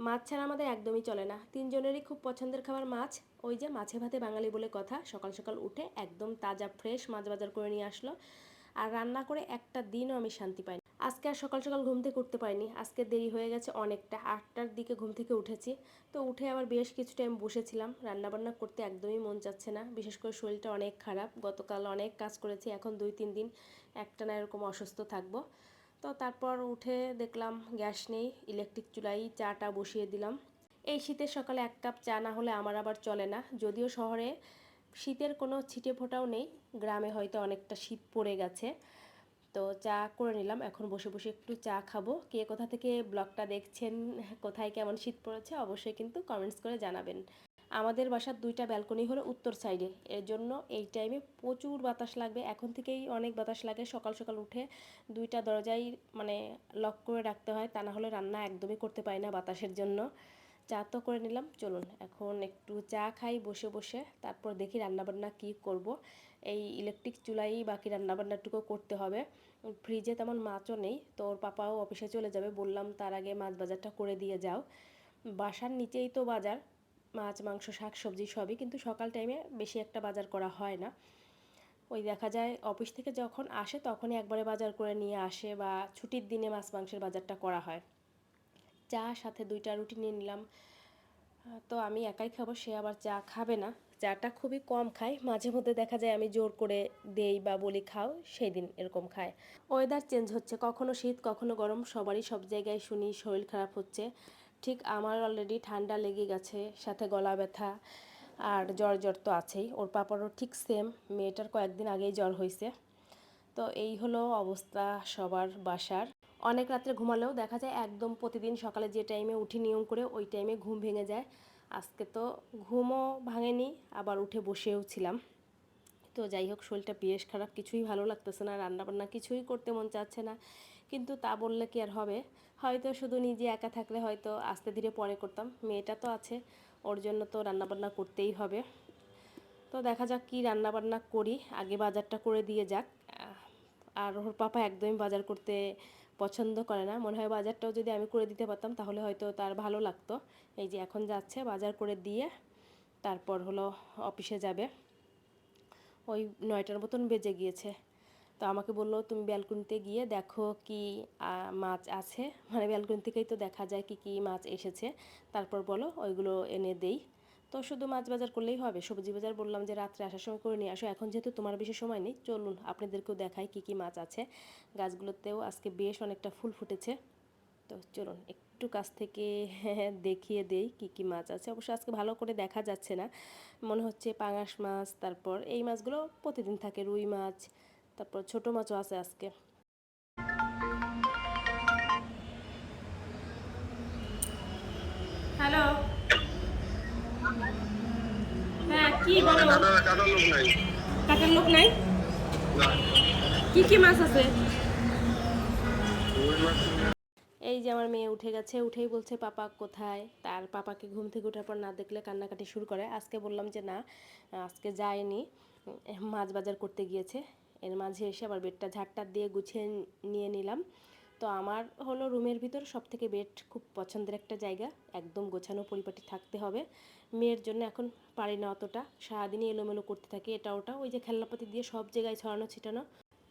মাছ ছাড়া আমাদের একদমই চলে না। তিনজনেরই খুব পছন্দের খাবার মাছ। ওই যে মাছে ভাতে বাঙালি বলে কথা, সকাল সকাল উঠে একদম তাজা ফ্রেশ মাছ বাজার করে নিয়ে আসলো। আর রান্না করে একটা দিনও আমি শান্তি পাইনি। আজকে আর সকাল সকাল ঘুম থেকে উঠতে পারিনি। আজকে দেরি হয়ে গেছে অনেকটা। আটটার দিকে ঘুম থেকে উঠেছি। তো উঠে আবার বেশ কিছু টাইম বসেছিলাম। রান্নাবান্না করতে একদমই মন চাচ্ছে না। বিশেষ করে শরীরটা অনেক খারাপ। গতকাল অনেক কাজ করেছি। এখন দুই, তিন দিন একটা না এরকম অসুস্থ থাকব। তো তারপর উঠে দেখলাম গ্যাস নেই ইলেকট্রিক চুলাই, চাটা বসিয়ে দিলাম। এই শীতের সকালে এক কাপ চা না হলে আমার আবার চলে না। যদিও শহরে শীতের কোনো ছিটে ফোটাও নেই, গ্রামে হয়তো অনেকটা শীত পড়ে গেছে। তো চা করে নিলাম, এখন বসে বসে একটু চা খাব। কে কোথা থেকে ব্লগটা দেখছেন, কোথায় কেমন শীত পড়েছে, অবশ্যই কিন্তু কমেন্টস করে জানাবেন। আমাদের বাসার দুইটা ব্যালকনি হলো উত্তর সাইডে। এর জন্য এই টাইমে প্রচুর বাতাস লাগবে। এখন থেকেই অনেক বাতাস লাগে। সকাল সকাল উঠে দুইটা দরজাই মানে লক করে রাখতে হয়। তা না হলে রান্না একদমই করতে পারি না বাতাসের জন্য। চা তো করে নিলাম। চলুন, এখন একটু চা খাই বসে বসে। তারপর দেখি রান্নাবান্না কি করব। এই ইলেকট্রিক চুলাই বাকি রান্নাবান্নাটুকু করতে হবে। ফ্রিজে তেমন মাছও নেই। তো ওর পাপাও অফিসে চলে যাবে। বললাম, তার আগে মাছ বাজারটা করে দিয়ে যাও। বাসার নিচেই তো বাজার। মাছ, মাংস শাক সবজি সবই কিন্তু সকাল টাইমে বেশি একটা বাজার করা হয় না। ওই দেখা যায় অফিস থেকে যখন আসে তখনই একবারে বাজার করে নিয়ে আসে বা ছুটির দিনে মাছ, মাংসের বাজারটা করা হয়। চা সাথে দুইটা রুটি নিয়ে নিলাম। তো আমি একাই খাব, সে আবার চা খাবে না। চাটা খুবই কম খায়, মাঝে মধ্যে দেখা যায় আমি জোর করে দেই বা বলি খাও সেই দিন এরকম খায়। ওয়েদার চেঞ্জ হচ্ছে, কখনো শীত, কখনো গরম, সবারই সব জায়গায় শুনি শরীর খারাপ হচ্ছে। ঠিক আমার অলরেডি ঠান্ডা লেগে গেছে, সাথে গলা ব্যথা আর জ্বর জ্বর তো আছেই। ওর পাপারও ঠিক সেম মেয়েটার কয়েকদিন আগেই জ্বর হয়েছে। তো এই হলো অবস্থা সবার বাসার। অনেক রাত্রে ঘুমালেও দেখা যায় একদম প্রতিদিন সকালে যে টাইমে উঠি নিয়ম করে, ওই টাইমে ঘুম ভেঙে যায়। আজকে তো ঘুমও ভাঙেনি, আবার উঠে বসেও ছিলাম। তো যাই হোক, শরীরটা বেশ খারাপ, কিছুই ভালো লাগতেছে না, রান্নাবান্না কিছুই করতে মন চাচ্ছে না। কিন্তু তা বললে কি আর হবে? হয়তো শুধু নিজে একা থাকলে হয়তো আস্তে ধীরে পরে করতাম। মেয়েটা তো আছে, ওর জন্য তো রান্নাবান্না করতেই হবে। তো দেখা যাক কি রান্নাবান্না করি, আগে বাজারটা করে দিয়ে যাক। আর ওর পাপা একদমই বাজার করতে পছন্দ করে না। মনে হয় বাজারটাও যদি আমি করে দিতে পারতাম, তাহলে হয়তো তার ভালো লাগতো। এই যে এখন যাচ্ছে বাজার করে দিয়ে, তারপর হলো অফিসে যাবে। ওই নয়টার মতন বেজে গিয়েছে। তো আমাকে বলল, তুমি ব্যালকনিতে গিয়ে দেখো কি মাছ আছে। মানে ব্যালকনি থেকেই তো দেখা যায় কি কি মাছ এসেছে। তারপর বলো, ওইগুলো এনে দেই। তো শুধু মাছ বাজার করলেই হবে। সবজি বাজার বললাম যে, রাত্রে আসার সময় করে নিয়ে আসো। এখন যেহেতু তোমার বেশি সময় নেই, চলুন আপনাদেরকেও দেখাই কি কি মাছ আছে। গাছগুলোতেও আজকে বেশ অনেকটা ফুল ফুটেছে। তো চলুন একটু কাছ থেকে দেখিয়ে দেই কি কি মাছ আছে। অবশ্য আজকে ভালো করে দেখা যাচ্ছে না। মনে হচ্ছে পাঙাশ মাছ, তারপর এই মাছগুলো প্রতিদিন থাকে, রুই মাছ তারপর ছোট মাছও আছে আজকে। হ্যালো। হ্যাঁ কি বলো? কাটার লোক নাই? কি কি মাছ আছে? এই যে আমার মেয়ে উঠে গেছে উঠেই বলছে পাপা কোথায়? তার পাপাকে ঘুম থেকে ওঠার পর না দেখলে কান্নাকাটি শুরু করে। আজকে বললাম যে না আজকে যায়নি মাছ বাজার করতে গিয়েছে। এর মাঝে এসে আবার বেডটা ঝাড়টা দিয়ে গুছিয়ে নিয়ে নিলাম। তো আমার হলো রুমের ভিতর সব থেকে বেড খুব পছন্দের একটা জায়গা, একদম গোছানো পরিপাটি থাকতে হবে। মেয়ের জন্য এখন পারি না অতটা, সারাদিনই এলোমেলো করতে থাকি এটা ওটা, ওই যে খেলনাপাতি দিয়ে সব জায়গায় ছড়ানো ছিটানো।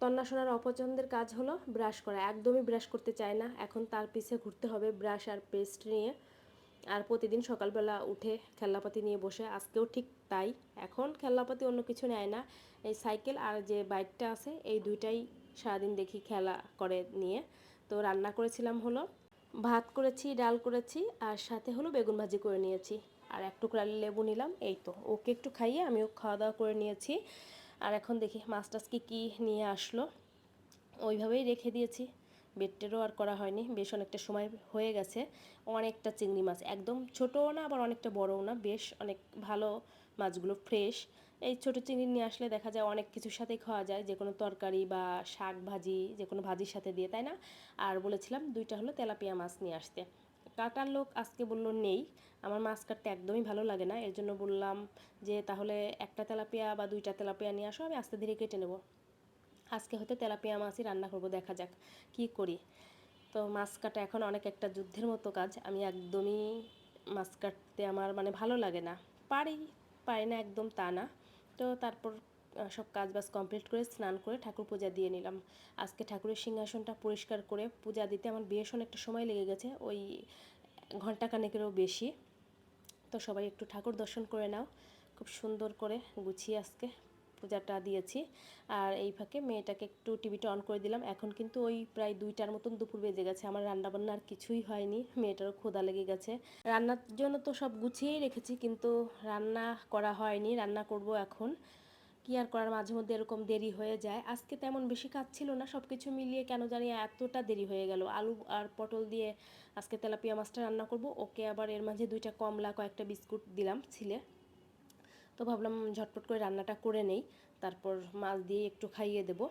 তন্না সোনার অপছন্দের কাজ হলো ব্রাশ করা, একদমই ব্রাশ করতে চায় না, এখন তার পিছে ঘুরতে হবে ব্রাশ আর পেস্ট নিয়ে। আর প্রতিদিন সকালবেলা উঠে খেলনাপাতি নিয়ে বসে, আজকেও ঠিক তাই। এখন খেলনাপাতি অন্য কিছু নেয় না। এই সাইকেল আর যে বাইকটা আছে, এই দুইটাই সারাদিন দেখি খেলা করে নিয়ে। তো রান্না করেছিলাম হলো, ভাত করেছি, ডাল করেছি, আর সাথে হলো বেগুন ভাজি করে নিয়েছি। আর এক টুকরা লেবু নিলাম, এই তো। ওকে একটু খাইয়ে আমিও খাওয়া দাওয়া করে নিয়েছি। আর এখন দেখি মাছ টাছ কি কী নিয়ে আসলো। ওইভাবেই রেখে দিয়েছি। বেডটেরও আর করা হয়নি, বেশ অনেকটা সময় হয়ে গেছে। অনেকটা চিংড়ি মাছ, একদম ছোটও না, আবার অনেকটা বড়ও না, বেশ অনেক ভালো মাছগুলো ফ্রেশ এই ছোটো চিংড়ি নিয়ে আসলে দেখা যায় অনেক কিছুর সাথেই খাওয়া যায়, যে কোনো তরকারি বা শাক ভাজি, যে কোনো ভাজির সাথে দিয়ে, তাই না? আর বলেছিলাম দুইটা হলো তেলাপিয়া মাছ নিয়ে আসতে। কাটার লোক আজকে বলল নেই, আমার মাছ কাটতে একদমই ভালো লাগে না, এর জন্য বললাম যে তাহলে একটা তেলাপিয়া বা দুইটা তেলাপিয়া নিয়ে আসো, আমি আস্তে ধীরে কেটে নেব। আজকে হয়তো তেলাপিয়া মাছই রান্না করব, দেখা যাক কি করি। তো মাছ কাটা এখন অনেক একটা যুদ্ধের মতো কাজ, আমি একদমই মাছ কাটতে আমার মানে ভালো লাগে না। পারি পারি না একদম তা না। তো তারপর সব কাজ বাজ কমপ্লিট করে স্নান করে ঠাকুর পূজা দিয়ে নিলাম। আজকে ঠাকুরের সিংহাসনটা পরিষ্কার করে পূজা দিতে আমার বেশ অনেকটা সময় লেগে গেছে, ওই ঘণ্টা কানেকেরও বেশি। তো সবাই একটু ঠাকুর দর্শন করে নাও, খুব সুন্দর করে গুছিয়ে আজকে পূজাটা দিয়েছি। আর এই ফাঁকে মেয়েটাকে একটু টিভিটা অন করে দিলাম। এখন কিন্তু ওই প্রায় দুইটার মতন দুপুর বেজে গেছে। আমার রান্না বান্না আর কিছুই হয়নি। মেয়েটারও ক্ষুধা লেগে গেছে। রান্নার জন্য তো সব গুছিয়েই রেখেছি, কিন্তু রান্না করা হয়নি। রান্না করব এখন। কি আর করার? মাঝে মধ্যে এরকম দেরি হয়ে যায়। আজকে তেমন বেশি কাজ ছিল না। সব কিছু মিলিয়ে কেন জানি এতটা দেরি হয়ে গেল। আলু আর পটল দিয়ে আজকে তেলাপিয়া মাছটা রান্না করব। ওকে আবার এর মাঝে দুইটা কমলা, কয়েকটা বিস্কুট দিলাম ছিলে। তো ভাবলাম ঝটপট করে রান্নাটা করে নেই। তারপর মাছ দিয়ে একটু খাইয়ে দেবো।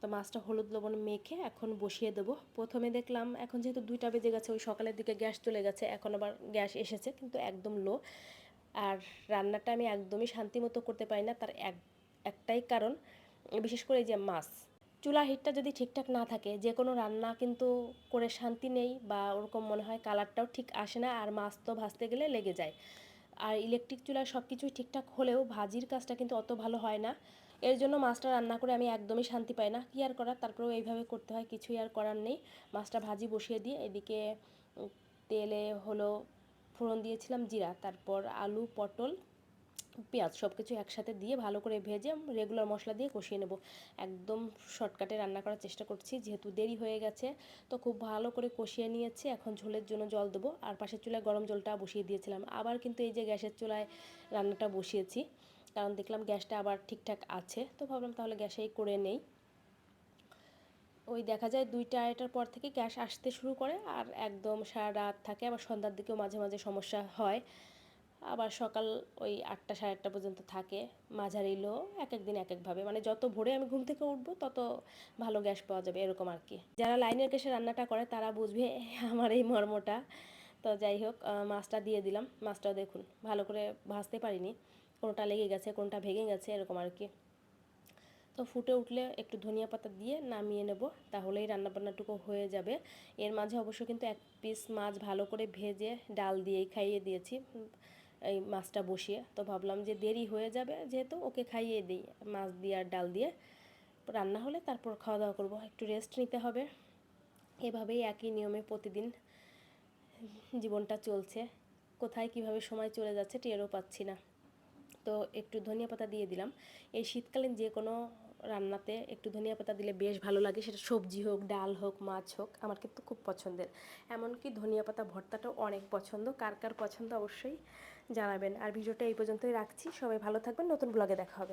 তো মাছটা হলুদ লবণ মেখে এখন বসিয়ে দেবো। প্রথমে দেখলাম এখন যেহেতু দুইটা বেজে গেছে, ওই সকালের দিকে গ্যাস চলে গেছে, এখন আবার গ্যাস এসেছে, কিন্তু একদম লো। আর রান্নাটা আমি একদমই শান্তি মতো করতে পারি না, তার এক, একটাই কারণ, বিশেষ করে যে মাছ। চুলা হিটটা যদি ঠিকঠাক না থাকে, যে কোনো রান্না কিন্তু করে শান্তি নেই বা ওরকম মনে হয় কালারটাও ঠিক আসে না, আর মাছ তো ভাজতে গেলে লেগে যায়। আর ইলেকট্রিক চুলায় সব কিছুই ঠিকঠাক হলেও ভাজির কাজটা কিন্তু অত ভালো হয় না। এর জন্য মাছটা রান্না করে আমি একদমই শান্তি পাই না। কী আর করার? তারপরেও এইভাবে করতে হয়, কিছুই আর করার নেই। মাছটা ভাজি বসিয়ে দিয়ে এদিকে তেলে হলো ফোড়ন দিয়েছিলাম, জিরা। তারপর আলু, পটল পেঁয়াজ সব কিছু একসাথে দিয়ে ভালো করে ভেজে রেগুলার মশলা দিয়ে কষিয়ে নেব। একদম শর্টকাটে রান্না করার চেষ্টা করছি, যেহেতু দেরি হয়ে গেছে, তো খুব ভালো করে কষিয়ে নিয়েছি। এখন ঝোলের জন্য জল দেবো, আর পাশের চুলায় গরম জলটা বসিয়ে দিয়েছিলাম। আবার কিন্তু এই যে গ্যাসের চুলায় রান্নাটা বসিয়েছি, কারণ দেখলাম গ্যাসটা আবার ঠিকঠাক আছে, তো ভাবলাম তাহলে গ্যাসেই করে নেই। ওই দেখা যায় দুইটা আড়াইটার পর থেকে গ্যাস আসতে শুরু করে, আর একদম সারা রাত থাকে, আবার সন্ধ্যার দিকেও মাঝে মাঝে সমস্যা হয়। আবার সকাল ওই আটটা, সাড়ে আটটা পর্যন্ত থাকে। মাঝারি লো এক এক দিন এক একভাবে মানে যত ভোরে আমি ঘুম থেকে উঠবো, তত ভালো গ্যাস পাওয়া যাবে, এরকম আর কি। যারা লাইনের গ্যাসে রান্নাটা করে, তারা বুঝবে আমার এই মর্মটা। তো যাই হোক মাছটা দিয়ে দিলাম। মাছটাও দেখুন, ভালো করে ভাজতে পারিনি। কোনোটা লেগে গেছে, কোনটা ভেঙে গেছে, এরকম আর কি। তো ফুটে উঠলে একটু ধনিয়া পাতা দিয়ে নামিয়ে নেব, তাহলেই রান্নাবান্নাটুকু হয়ে যাবে। এর মাঝে অবশ্য কিন্তু এক পিস মাছ ভালো করে ভেজে ডাল দিয়েই খাইয়ে দিয়েছি। এই মাছটা বসিয়ে। তো ভাবলাম যে দেরি হয়ে যাবে যেহেতু ওকে খাইয়ে দিই, মাছ দিয়ে আর ডাল দিয়ে। রান্না হলে তারপর খাওয়া দাওয়া করব, একটু রেস্ট নিতে হবে। এভাবেই একই নিয়মে প্রতিদিন জীবনটা চলছে। কোথায় কীভাবে সময় চলে যাচ্ছে টেরও পাচ্ছি না। তো একটু ধনিয়া পাতা দিয়ে দিলাম। এই শীতকালীন যে কোনো রান্নাতে একটু ধনিয়া পাতা দিলে বেশ ভালো লাগে, সেটা সবজি হোক, ডাল হোক, মাছ হোক, আমার কিন্তু খুব পছন্দের। এমনকি ধনিয়া পাতা ভর্তাটাও অনেক পছন্দ, কার কার পছন্দ অবশ্যই জানাবেন। আর ভিডিওটা এই পর্যন্তই রাখছি। সবাই ভালো থাকবেন। নতুন ব্লগে দেখা হবে।